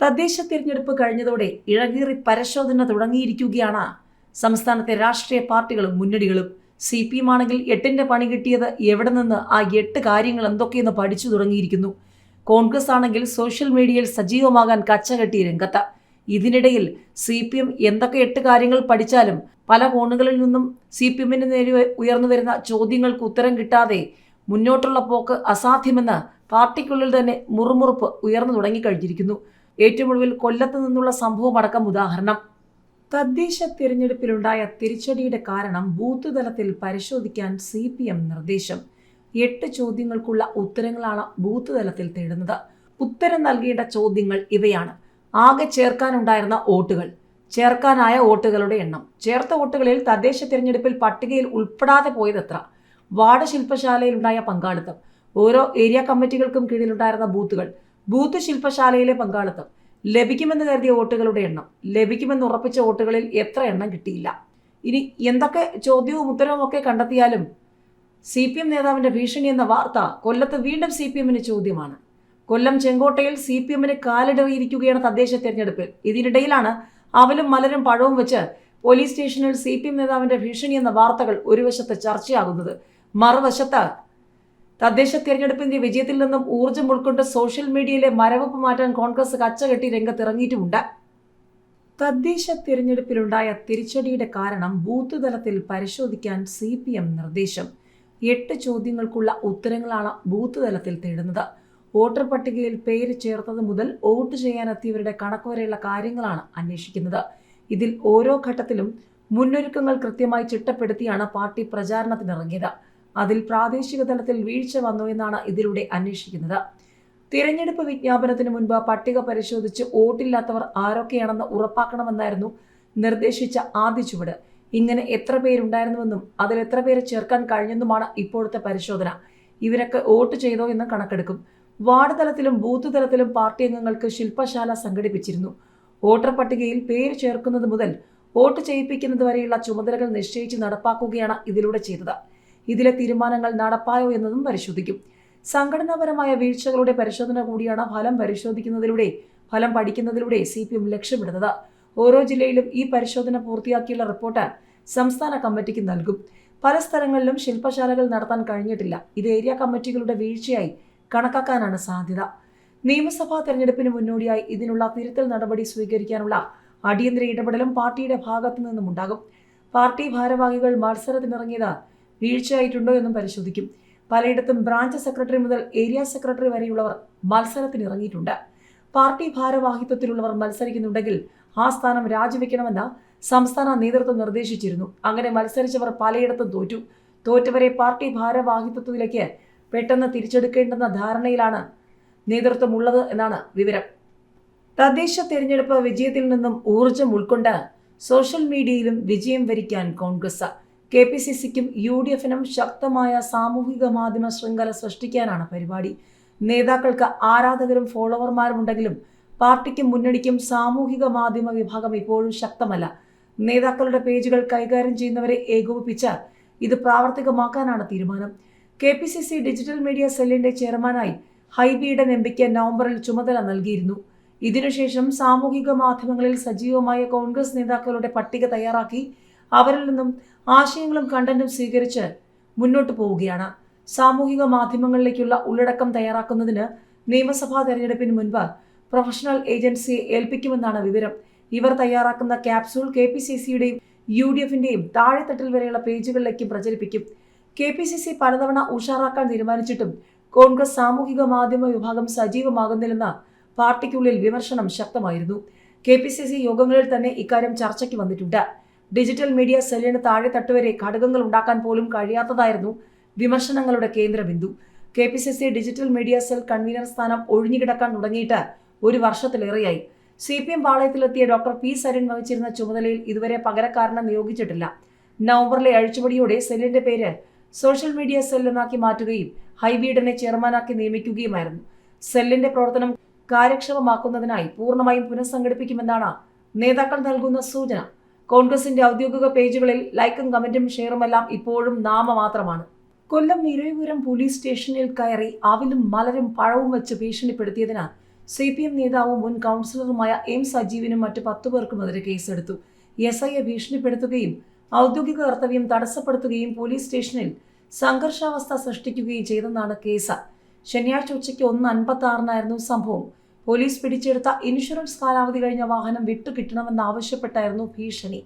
തദ്ദേശ തിരഞ്ഞെടുപ്പ് കഴിഞ്ഞതോടെ ഇഴകീറി പരിശോധന തുടങ്ങിയിരിക്കുകയാണ്. സംസ്ഥാനത്തെ രാഷ്ട്രീയ പാർട്ടികളും മുന്നണികളും സി പി എം ആണെങ്കിൽ എട്ടിന്റെ പണി കിട്ടിയത് എവിടെ നിന്ന് ആ എട്ട് കാര്യങ്ങൾ എന്തൊക്കെയെന്ന് പഠിച്ചു തുടങ്ങിയിരിക്കുന്നു. കോൺഗ്രസ് ആണെങ്കിൽ സോഷ്യൽ മീഡിയയിൽ സജീവമാകാൻ കച്ചകെട്ടി രംഗത്ത്. ഇതിനിടയിൽ സി പി എം എന്തൊക്കെ എട്ട് കാര്യങ്ങൾ പഠിച്ചാലും പല കോണുകളിൽ നിന്നും സി പി എമ്മിന് നേരെ ഉയർന്നു വരുന്ന ചോദ്യങ്ങൾക്ക് ഉത്തരം കിട്ടാതെ മുന്നോട്ടുള്ള പോക്ക് അസാധ്യമെന്ന് പാർട്ടിക്കുള്ളിൽ തന്നെ മുറുമുറുപ്പ് ഉയർന്നു തുടങ്ങിക്കഴിഞ്ഞിരിക്കുന്നു. ഏറ്റവും ഒടുവിൽ കൊല്ലത്ത് നിന്നുള്ള സംഭവം അടക്കം ഉദാഹരണം. തദ്ദേശ തിരഞ്ഞെടുപ്പിലുണ്ടായ തിരിച്ചടിയുടെ കാരണം ബൂത്ത് തലത്തിൽ പരിശോധിക്കാൻ സി പി എം നിർദ്ദേശം. എട്ട് ചോദ്യങ്ങൾക്കുള്ള ഉത്തരങ്ങളാണ് ബൂത്ത് തലത്തിൽ തേടുന്നത്. ഉത്തരം നൽകേണ്ട ചോദ്യങ്ങൾ ഇവയാണ്. ആകെ ചേർക്കാനുണ്ടായിരുന്ന വോട്ടുകൾ. ചേർക്കാനായ വോട്ടുകളുടെ എണ്ണം. ചേർത്ത വോട്ടുകളിൽ തദ്ദേശ തിരഞ്ഞെടുപ്പിൽ പട്ടികയിൽ ഉൾപ്പെടാതെ പോയതെത്ര? വാർഡ് ശില്പശാലയിലുണ്ടായ പങ്കാളിത്തം. ഓരോ ഏരിയ കമ്മിറ്റികൾക്കും കീഴിലുണ്ടായിരുന്ന ബൂത്തുകൾ. ബൂത്ത് ശില്പശാലയിലെ പങ്കാളിത്തം. ലഭിക്കുമെന്ന് കരുതിയ വോട്ടുകളുടെ എണ്ണം. ലഭിക്കുമെന്ന് ഉറപ്പിച്ച വോട്ടുകളിൽ എത്ര എണ്ണം കിട്ടിയില്ല. ഇനി എന്തൊക്കെ ചോദ്യവും ഉത്തരവും ഒക്കെ കണ്ടെത്തിയാലും സി പി എം നേതാവിന്റെ ഭീഷണി എന്ന വാർത്ത കൊല്ലത്ത് വീണ്ടും സി പി എമ്മിന് ചോദ്യമാണ്. കൊല്ലം ചെങ്കോട്ടയിൽ സി പി എമ്മിന് കാലിടറിയിരിക്കുകയാണ് തദ്ദേശ തെരഞ്ഞെടുപ്പിൽ. ഇതിനിടയിലാണ് അവലും മലരും പഴവും വെച്ച് പോലീസ് സ്റ്റേഷനിൽ സി പി എം നേതാവിന്റെ ഭീഷണി എന്ന വാർത്തകൾ ഒരു വശത്ത് ചർച്ചയാകുന്നത് മറുവശത്ത് തദ്ദേശ തെരഞ്ഞെടുപ്പിന്റെ വിജയത്തിൽ നിന്നും ഊർജം ഉൾക്കൊണ്ട് സോഷ്യൽ മീഡിയയിലെ മരവിപ്പ് മാറ്റാൻ കോൺഗ്രസ് കച്ചകെട്ടി രംഗത്തിറങ്ങിയിട്ടുമുണ്ട്. തദ്ദേശ തിരഞ്ഞെടുപ്പിലുണ്ടായ തിരിച്ചടിയുടെ കാരണം ബൂത്ത് തലത്തിൽ പരിശോധിക്കാൻ സി പി എം നിർദ്ദേശം. എട്ട് ചോദ്യങ്ങൾക്കുള്ള ഉത്തരങ്ങളാണ് ബൂത്ത് തലത്തിൽ തേടുന്നത്. വോട്ടർ പട്ടികയിൽ പേര് ചേർത്തത് മുതൽ വോട്ട് ചെയ്യാനെത്തിയവരുടെ കണക്ക് വരെയുള്ള കാര്യങ്ങളാണ് അന്വേഷിക്കുന്നത്. ഇതിൽ ഓരോ ഘട്ടത്തിലും മുന്നൊരുക്കങ്ങൾ കൃത്യമായി ചിട്ടപ്പെടുത്തിയാണ് പാർട്ടി പ്രചാരണത്തിനിറങ്ങിയത്. അതിൽ പ്രാദേശിക തലത്തിൽ വീഴ്ച വന്നു എന്നാണ് ഇതിലൂടെ അന്വേഷിക്കുന്നത്. തിരഞ്ഞെടുപ്പ് വിജ്ഞാപനത്തിന് മുൻപ് പട്ടിക പരിശോധിച്ച് വോട്ടില്ലാത്തവർ ആരൊക്കെയാണെന്ന് ഉറപ്പാക്കണമെന്നായിരുന്നു നിർദ്ദേശിച്ച ആദ്യ ചുവട്. ഇങ്ങനെ എത്ര പേരുണ്ടായിരുന്നുവെന്നും അതിൽ എത്ര പേരെ ചേർക്കാൻ കഴിഞ്ഞെന്നുമാണ് ഇപ്പോഴത്തെ പരിശോധന. ഇവരൊക്കെ വോട്ട് ചെയ്തോ എന്ന് കണക്കെടുക്കും. വാർഡ് തലത്തിലും ബൂത്ത് തലത്തിലും പാർട്ടി അംഗങ്ങൾക്ക് ശില്പശാല സംഘടിപ്പിച്ചിരുന്നു. വോട്ടർ പട്ടികയിൽ പേര് ചേർക്കുന്നത് മുതൽ വോട്ട് ചെയ്യിപ്പിക്കുന്നത് വരെയുള്ള ചുമതലകൾ നിശ്ചയിച്ച് നടപ്പാക്കുകയാണ് ഇതിലൂടെ ചെയ്തത്. ഇതിലെ തീരുമാനങ്ങൾ നടപ്പായോ എന്നതും പരിശോധിക്കും. സംഘടനാപരമായ വീഴ്ചകളുടെ പരിശോധന കൂടിയാണ് ഫലം പരിശോധിക്കുന്നതിലൂടെ ഫലം പഠിക്കുന്നതിലൂടെ സി പി എം ലക്ഷ്യമിടുന്നത്. ഓരോ ജില്ലയിലും ഈ പരിശോധന പൂർത്തിയാക്കിയുള്ള റിപ്പോർട്ട് സംസ്ഥാന കമ്മിറ്റിക്ക് നൽകും. പല സ്ഥലങ്ങളിലും ശില്പശാലകൾ നടത്താൻ കഴിഞ്ഞിട്ടില്ല. ഇത് ഏരിയ കമ്മിറ്റികളുടെ വീഴ്ചയായി കണക്കാക്കാനാണ് സാധ്യത. നിയമസഭാ തെരഞ്ഞെടുപ്പിന് മുന്നോടിയായി ഇതിനുള്ള തിരുത്തൽ നടപടി സ്വീകരിക്കാനുള്ള അടിയന്തര ഇടപെടലും പാർട്ടിയുടെ ഭാഗത്തു നിന്നും ഉണ്ടാകും പാർട്ടി ഭാരവാഹികൾ മത്സരത്തിനിറങ്ങിയത് വീഴ്ചയായിട്ടുണ്ടോ എന്നും പരിശോധിക്കും. പലയിടത്തും ബ്രാഞ്ച് സെക്രട്ടറി മുതൽ ഏരിയ സെക്രട്ടറി വരെയുള്ളവർ മത്സരത്തിനിറങ്ങിയിട്ടുണ്ട്. പാർട്ടി ഭാരവാഹിത്വത്തിലുള്ളവർ മത്സരിക്കുന്നുണ്ടെങ്കിൽ ആ സ്ഥാനം രാജിവെക്കണമെന്ന് സംസ്ഥാന നേതൃത്വം നിർദ്ദേശിച്ചിരുന്നു. അങ്ങനെ മത്സരിച്ചവർ പലയിടത്തും തോറ്റു. തോറ്റവരെ പാർട്ടി ഭാരവാഹിത്വത്തിലേക്ക് പെട്ടെന്ന് തിരിച്ചെടുക്കേണ്ടെന്ന ധാരണയിലാണ് നേതൃത്വം ഉള്ളത് എന്നാണ് വിവരം. തദ്ദേശ തെരഞ്ഞെടുപ്പ് വിജയത്തിൽ നിന്നും ഊർജം ഉൾക്കൊണ്ട് സോഷ്യൽ മീഡിയയിലും വിജയം വരിക്കാൻ കോൺഗ്രസ് കെ പി സി സിക്കും യു ഡി എഫിനും ശക്തമായ സാമൂഹിക മാധ്യമ ശൃംഖല സൃഷ്ടിക്കാനാണ് പരിപാടി. നേതാക്കൾക്ക് ആരാധകരും ഫോളോവർമാരും ഉണ്ടെങ്കിലും പാർട്ടിക്കും മുന്നണിക്കും സാമൂഹിക മാധ്യമ വിഭാഗം ഇപ്പോഴും ശക്തമല്ല. നേതാക്കളുടെ പേജുകൾ കൈകാര്യം ചെയ്യുന്നവരെ ഏകോപിപ്പിച്ച് ഇത് പ്രാവർത്തികമാക്കാനാണ് തീരുമാനം. K P C C digital media സെല്ലിന്റെ ചെയർമാനായി ഹൈബിയുടെ എംപിക്ക് നവംബറിൽ ചുമതല നൽകിയിരുന്നു. ഇതിനുശേഷം സാമൂഹിക മാധ്യമങ്ങളിൽ സജീവമായ കോൺഗ്രസ് നേതാക്കളുടെ പട്ടിക തയ്യാറാക്കി അവരിൽ നിന്നും ആശയങ്ങളും കണ്ടന്റും സ്വീകരിച്ച് മുന്നോട്ട് പോവുകയാണ്. സാമൂഹിക മാധ്യമങ്ങളിലേക്കുള്ള ഉള്ളടക്കം തയ്യാറാക്കുന്നതിന് നിയമസഭാ തെരഞ്ഞെടുപ്പിന് മുൻപ് പ്രൊഫഷണൽ ഏജൻസിയെ ഏൽപ്പിക്കുമെന്നാണ് വിവരം. ഇവർ തയ്യാറാക്കുന്ന ക്യാപ്സൂൾ കെ പി സി സിയുടെയും യു ഡി എഫിന്റെയും താഴെത്തട്ടിൽ വരെയുള്ള പേജുകളിലേക്കും പ്രചരിപ്പിക്കും. കെ പി സി സി പലതവണ ഉഷാറാക്കാൻ തീരുമാനിച്ചിട്ടും കോൺഗ്രസ് സാമൂഹിക മാധ്യമ വിഭാഗം സജീവമാകുന്നില്ലെന്ന പാർട്ടിക്കുള്ളിൽ വിമർശനം ശക്തമായിരുന്നു. കെ പി സി സി യോഗങ്ങളിൽ തന്നെ ഇക്കാര്യം ചർച്ചയ്ക്ക് വന്നിട്ടുണ്ട്. ഡിജിറ്റൽ മീഡിയ സെല്ലിന് താഴെ തട്ടുവരെ ഘടകങ്ങൾ ഉണ്ടാക്കാൻ പോലും കഴിയാത്തതായിരുന്നു വിമർശനങ്ങളുടെ കേന്ദ്രബിന്ദു. K P C C digital media cell convener സ്ഥാനം ഒഴിഞ്ഞുകിടക്കാൻ തുടങ്ങിയിട്ട് ഒരു വർഷത്തിലേറെയായി. സി പി എം പാളയത്തിലെത്തിയ ഡോക്ടർ പി സരിൻ വഹിച്ചിരുന്ന ചുമതലയിൽ ഇതുവരെ പകരക്കാരനെ നിയോഗിച്ചിട്ടില്ല. നവംബറിലെ അഴിച്ചുപടിയോടെ സെല്ലിന്റെ പേര് സോഷ്യൽ മീഡിയ സെൽ എന്നാക്കി മാറ്റുകയും ഹൈബീഡനെ ചെയർമാനാക്കി നിയമിക്കുകയുമായിരുന്നു. സെല്ലിന്റെ പ്രവർത്തനം കാര്യക്ഷമമാക്കുന്നതിനായി പൂർണമായും പുനഃസംഘടിപ്പിക്കുമെന്നാണ് നേതാക്കൾ നൽകുന്ന സൂചന. കോൺഗ്രസിന്റെ ഔദ്യോഗിക പേജുകളിൽ ലൈക്കും കമന്റും ഷെയറുമെല്ലാം ഇപ്പോഴും നാമമാത്രമാണ്. കൊല്ലം ഇരവിപുരം പോലീസ് സ്റ്റേഷനിൽ കയറി അവിലും മലരും പഴവും വെച്ച് ഭീഷണിപ്പെടുത്തിയതിനാൽ സി പി എം നേതാവും മുൻ കൗൺസിലറുമായ എം സജീവിനും മറ്റു പത്തു പേർക്കുമെതിരെ കേസെടുത്തു. എസ് ഐയെ ഭീഷണിപ്പെടുത്തുകയും ഔദ്യോഗിക കർത്തവ്യം തടസ്സപ്പെടുത്തുകയും പോലീസ് സ്റ്റേഷനിൽ സംഘർഷാവസ്ഥ സൃഷ്ടിക്കുകയും ചെയ്തെന്നാണ് കേസ്. ശനിയാഴ്ച ഉച്ചയ്ക്ക് ഒന്ന് അൻപത്തി ആറിനായിരുന്നു സംഭവം. പോലീസ് പിടിച്ചെടുത്ത ഇൻഷുറൻസ് കാലാവധി കഴിഞ്ഞ വാഹനം വിട്ടുകിട്ടണമെന്നാവശ്യപ്പെട്ടായിരുന്നു ഭീഷണി.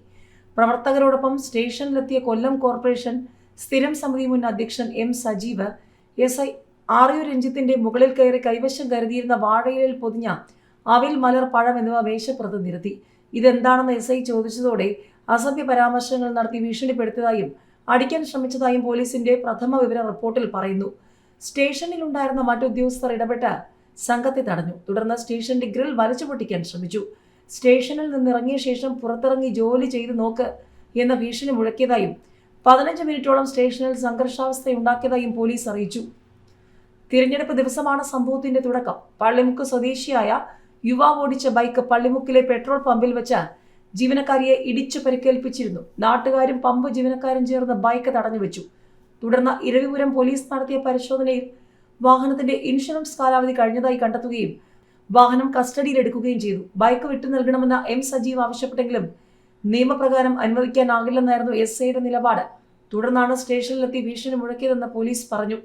പ്രവർത്തകരോടൊപ്പം സ്റ്റേഷനിലെത്തിയ കൊല്ലം കോർപ്പറേഷൻ സ്ഥിരം സമിതി മുൻ അധ്യക്ഷൻ M Sajeev S I R U രഞ്ജിത്തിന്റെ മുകളിൽ കയറി കൈവശം കരുതിയിരുന്ന വാഴയിലിൽ പൊതിഞ്ഞ അവിൽ മലർ പഴം എന്നിവ മേശപ്പുറത്ത് നിരത്തി. ഇതെന്താണെന്ന് എസ് ഐ ചോദിച്ചതോടെ അസഭ്യ പരാമർശങ്ങൾ നടത്തി ഭീഷണിപ്പെടുത്തിയതായും അടിക്കാൻ ശ്രമിച്ചതായും പോലീസിന്റെ പ്രഥമ വിവര റിപ്പോർട്ടിൽ പറയുന്നു. സ്റ്റേഷനിലുണ്ടായിരുന്ന മറ്റുദ്യോഗസ്ഥർ ഇടപെട്ട് സംഘത്തെ തടഞ്ഞു. തുടർന്ന് സ്റ്റേഷന്റെ ഗ്രിൽ വലിച്ചു പൊട്ടിക്കാൻ ശ്രമിച്ചു. സ്റ്റേഷനിൽ നിന്നിറങ്ങിയ ശേഷം പുറത്തിറങ്ങി ജോലി ചെയ്തു നോക്ക് എന്ന ഭീഷണി മുഴക്കിയതായും പതിനഞ്ച് മിനിറ്റോളം സ്റ്റേഷനിൽ സംഘർഷാവസ്ഥയുണ്ടാക്കിയതായും പോലീസ് അറിയിച്ചു. തിരഞ്ഞെടുപ്പ് ദിവസമാണ് സംഭവത്തിന്റെ തുടക്കം. പള്ളിമുക്ക് സ്വദേശിയായ യുവാവ് ഓടിച്ച ബൈക്ക് പള്ളിമുക്കിലെ പെട്രോൾ പമ്പിൽ വെച്ച് ജീവനക്കാരിയെ ഇടിച്ചു പരിക്കേൽപ്പിച്ചിരുന്നു. നാട്ടുകാരും പമ്പ് ജീവനക്കാരും ചേർന്ന് ബൈക്ക് തടഞ്ഞു വെച്ചു തുടർന്ന് ഇരവിപുരം പോലീസ് നടത്തിയ പരിശോധനയിൽ വാഹനത്തിന്റെ ഇൻഷുറൻസ് കാലാവധി കഴിഞ്ഞതായി കണ്ടെത്തുകയും വാഹനം കസ്റ്റഡിയിലെടുക്കുകയും ചെയ്തു. ബൈക്ക് വിട്ടു നൽകണമെന്ന് എം സജീവ് ആവശ്യപ്പെട്ടെങ്കിലും നിയമപ്രകാരം അനുവദിക്കാനാകില്ലെന്നായിരുന്നു എസ് ഐയുടെ നിലപാട്. തുടർന്നാണ് സ്റ്റേഷനിലെത്തി ഭീഷണി മുഴക്കിയതെന്ന് പോലീസ് പറഞ്ഞു.